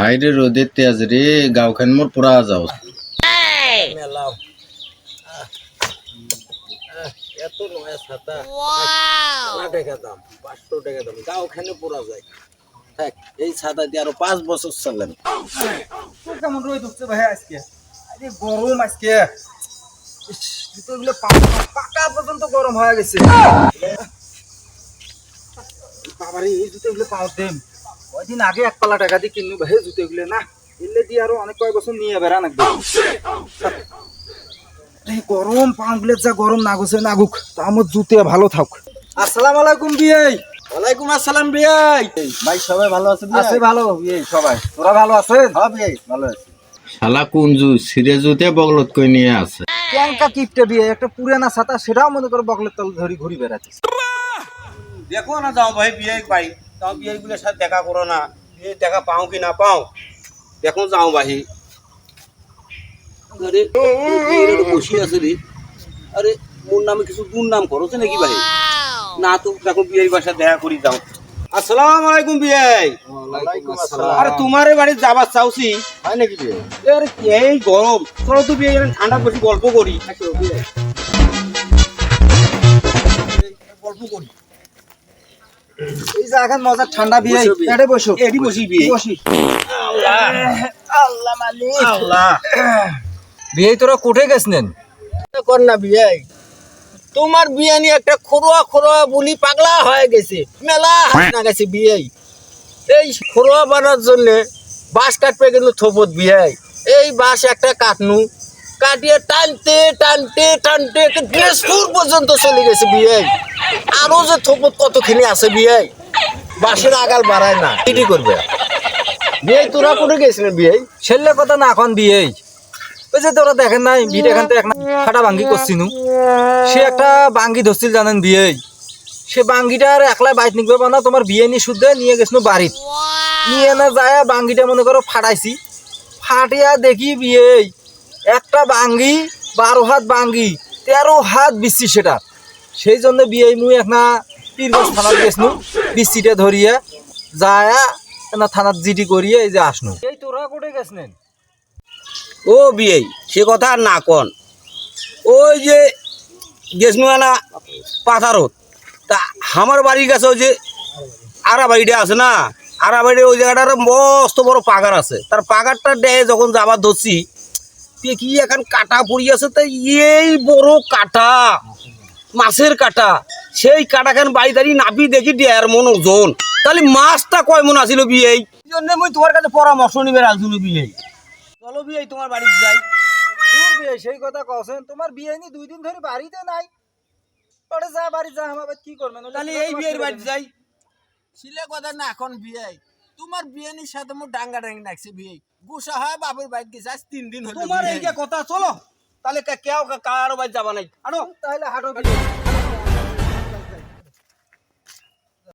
হাইরে রোদের তেজ রে গাঁওখান মোর পুরা যাও। মেলাও আহ, আহ, এত নয়া ছাতা। টাকা দাম পাঁচশো টাকা দাম। যায়। থাক এই ছাতা দিয়ে আরও পাঁচ বছর চালান। কেমন রোদ উঠছে ভাই আজকে? আরে গরম আজকে। জুতোগুলো পাকা পর্যন্ত গরম হয়ে গেছে। বাবারে এই জুতোগুলো পাও দেম কয়দিন আগে এক পালা টাকা দিয়ে কিনলু ভাই জুতোগুলো না। এলে দিয়ে আরও অনেক কয়েক বছর নিয়ে বেড়া নাকবে। এই গরম পাগুলো যা গরম না গেছে নাগুক তা আমার জুতে ভালো থাক আসসালামু আলাইকুম বিয়াই। ওয়ালাইকুম আসসালাম বিয়াই। ভাই সবাই ভালো আছে আছে ভালো বিয়াই সবাই। তোরা ভালো আছেন? হ্যাঁ বিয়াই ভালো আছে। শালা কুঞ্জু সিরে জুতে বগলত কই নিয়ে আছে? ক্যাঙ্কা কিপটে বিয়ে একটা পুরানা ছাতা সেটাও মনে করে বগলের তল ধরি ঘুরি বেড়াচ্ছে। দেখো না যাও ভাই বিয়ে বাড়ি। যাও বিয়ে গুলোর সাথে দেখা করো না। দেখা পাও কি না পাও? দেখো যাও আরে বিয়ের বসি আছে রে। আরে মোর নামে কিছু দুর্নাম করছে নাকি ভাই না তো দেখো বিয়ে বাসা দেখা করি যাও। আসসালামু আলাইকুম বিয়ে। আরে তোমার বাড়ি যাবার চাউছি হয় নাকি আরে এই গরম। চলো তো বিয়ে ঠান্ডা বসে গল্প করি। গল্প করি। এই যে এখন ঠান্ডা বিয়ে বসো বসো। এডি বসি বিয়ে? বসি আল্লাহ মালিক। আল্লাহ। বিয়ে তোরা কোঠে গেছিলেন কর না বিয়ে তোমার বিয়ে নিয়ে একটা খরোয়া খরোয়া বলি পাগলা হয়ে গেছে। মেলা হাসনা গেছে বিয়ে এই খরোয়া বানার জন্য বাঁশ কাটবে কিন্তু থোপত বিয়ে এই বাঁশ একটা কাটনু। কাটিয়ে টানতে টানতে টানতে ড্রেস ফুল পর্যন্ত চলে গেছে বিয়ে। আরও যে থোপত কতখানি আছে বিয়ে। বাঁশের আগাল বাড়ায় না কি করবে। বিয়ে তোরা করে গেছিলেন বিয়ে? ছেলে কথা না এখন বিয়ে। ওই যে তোরা দেখেন নাই বিট এখান থেকে একটা বাঙ্গি করছিনু সে একটা বাঙ্গি ধরছিল জানেন বিয়ে। সে বাঙ্গিটা আর একলা বাইট নিকবে না তোমার বিয়ে নিয়ে শুদ্ধ নিয়ে গেছিল বাড়িত। নিয়ে না যায়, বাঙ্গিটা মনে করো ফাটাইছি। ফাটিয়া দেখি বিয়ে। একটা বাঙ্গি বারো হাত বাঙ্গি তেরো হাত বিচ্ছি সেটা। সেই জন্য বিয়ে মুই একটা পীরগঞ্জ থানাত গেছিল বিচ্ছিটা ধরিয়ে যায় না থানাত জিডি করিয়ে এই যে আসনু। এই তোরা কোটে গেছিলেন ও বিয়ে সে কথা না কন। ওই যে গেছনুয়ানা পাথারত। তা আমার বাড়ির কাছে ওই যে আরা বাড়িটা আছে না? আরা বাড়ি ওই জায়গাটার মস্ত বড় পাগার আছে। তার পাগারটা দেয় যখন যাবার ধরছি দেখি এখন কাটা পড়ি আছে? তা এই বড় কাটা মাছের কাটা। সেই কাটাখান বাড়ি দাঁড়িয়ে নাপি দেখি দেড় মন ওজন। তাহলে মাছটা কয় মন আছিল বিয়ে জন্য মুই তোমার কাছে পরামর্শ নিবে রাজুনি বিয়ে চলো বিয়ে তোমার বাড়িতে যাই। তোর বিয়ে সেই কথা কছেন তোমার বিয়ে নি দুই দিন ধরে বাড়িতে নাই। পরে যা বাড়ি যা আমার কি করবেন তাহলে এই বিয়ের বাড়িতে যাই। ছিলে কথা না এখন বিয়ে তোমার বিয়েনির সাথে মোর ডাঙ্গা ডাঙ্গি নাকছে বিয়ে। গুসা হয় বাপের বাইক গেছে আজ তিন দিন হলো তোমার এই যে কথা চলো। তাহলে কে- কেউ কারও বাড়ি যাবা নাই? আনো। তাহলে হাঁটো বিয়ে